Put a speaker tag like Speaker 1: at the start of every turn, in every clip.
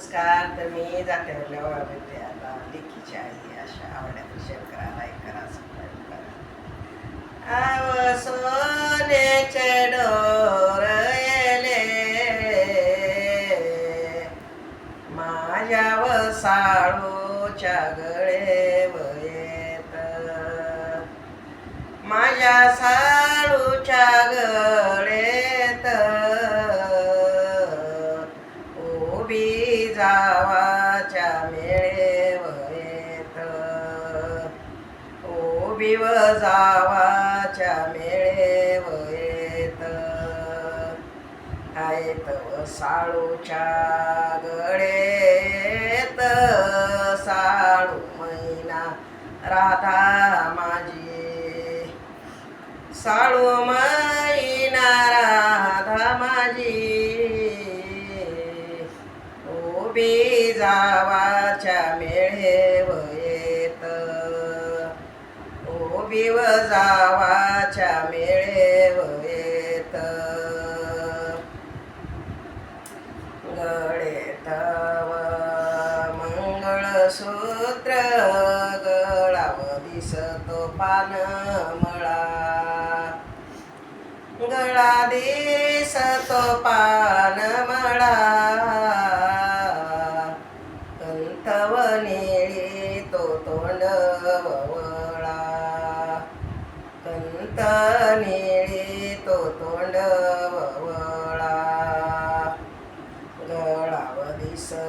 Speaker 1: नमस्कार तर मी जाते म्हणल्या वळवते आता. लेखीची आई अशा आवड्या विषय करा लाईक करा सबस्क्राईब करा. आव सोन्याचे डोर येले. माझ्या वसाळूच्या गळे वयेत माझ्या साळूच्या गळे उभी जावाच्या मेळेवयेत उभी व जावाच्या मेळेवयेत आहेत व साळूच्या गळेत. साळू मैना राधा माझी. साळू मैना राधा माझी. उभी जावाच्या मेळेव येत. उभी व जावाच्या मेळ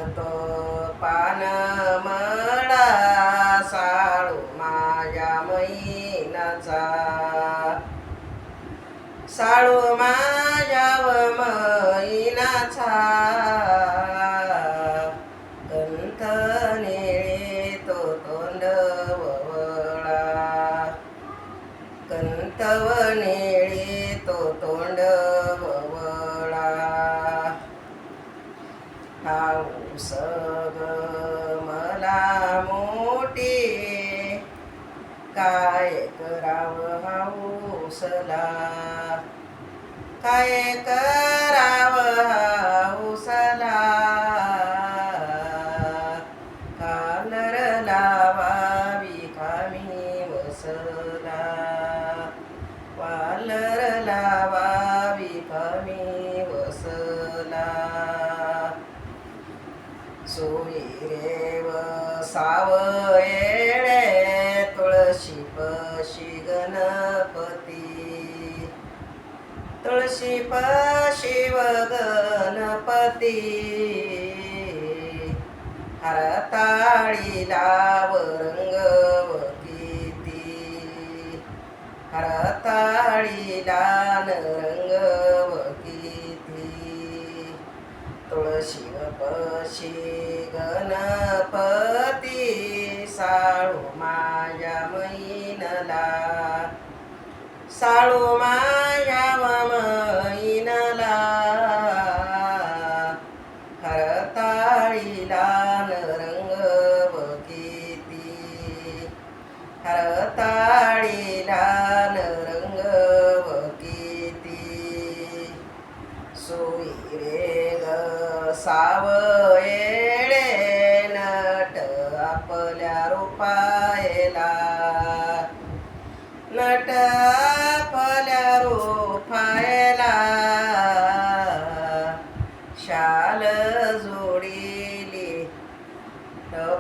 Speaker 1: तो पान पानमळा साळू माझ्या मैनाचा. साळू मा सग मला मोठी. काय करावं हाऊसला काय करावं हाऊ सोयी रेव सावयेळे तुळशी पशी गणपती. तुळशी शिव गणपती. हरताळी लाव रंगवती हरताळी लाल रंगवती शिव पशी गणपती साळू माया मैनला. साळू माया मैनला. हरताळी लाल रंगवती हर पायला. नट आपल्या शाल जोडीली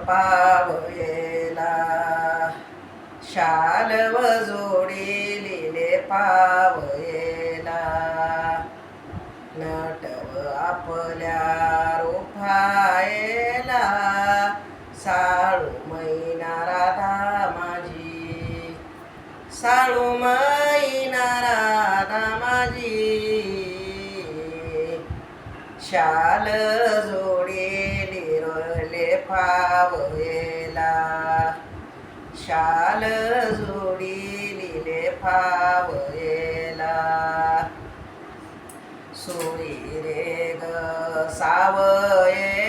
Speaker 1: पावयेला शाल व जोडीलिले पावयला नटव आपल्या साळू मैना माझी. शाल जोडेली रोले पावयला शाल जोडीलिले पावयला सोयी रे ग सावयेळे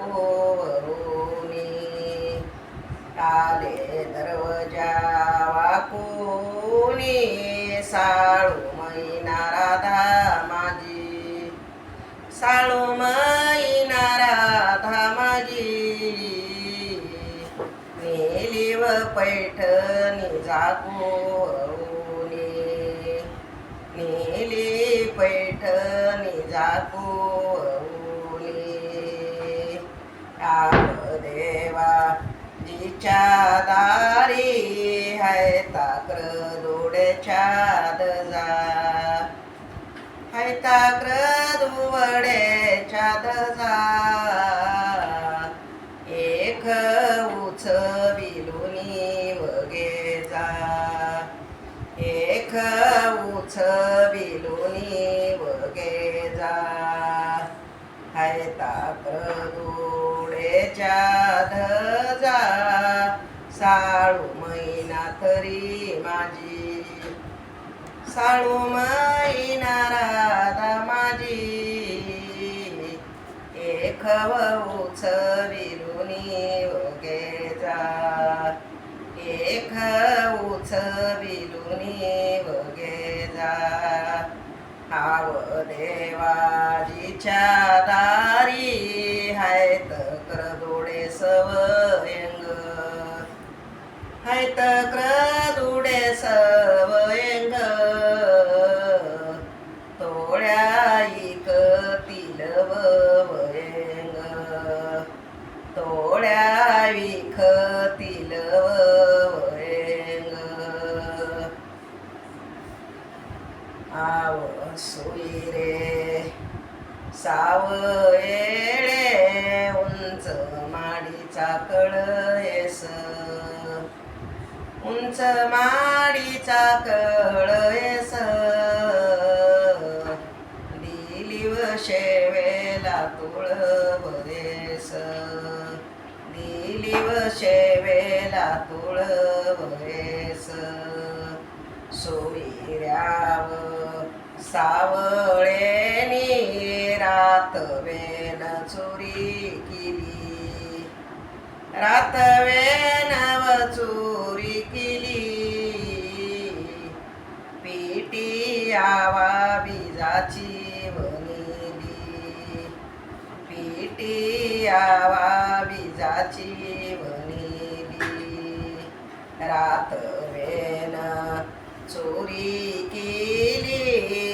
Speaker 1: पोहरुनी टाले दरवजा वाकुनी साळू मैनाराधा माझी. साळू मैनाराधा माझी. नेली व पैठणी जागोरुनी नेली पैठ जागो आव देवा जिच्या दारी है ताक्र दोड्याच्या दजा. है ताकर दुवड्याच्या दजा. एक उच बिलुनी वगे जा. एक उच बिलुनी वगे जा. ताक्र दु त्याच्या धजा साळू मैना तरी माझी. साळू मैना राधा माझी. एक उच विलुनी वगे जा एक उच विलुनी वगे जा आव देवाजीच्या दारी हाय हैत क्रदुडे सवयंग तोड्या इकतील वयंग तोड्या विखतील वयंग आव सुई रे. सावयेळे उंच माडीचा कळयस उंच माडीचा कळयस दिलीव शेवेला तुळ बरेस दिलीव शेवेला तुळ बरेस सोयऱ्याव सावळेनी रात वेन चोरी केली. रात नव चोरी केली. पिटी आवा बिजाची वनिली पेटी आवा बिजाची वनिली रातवेन चोरी केली.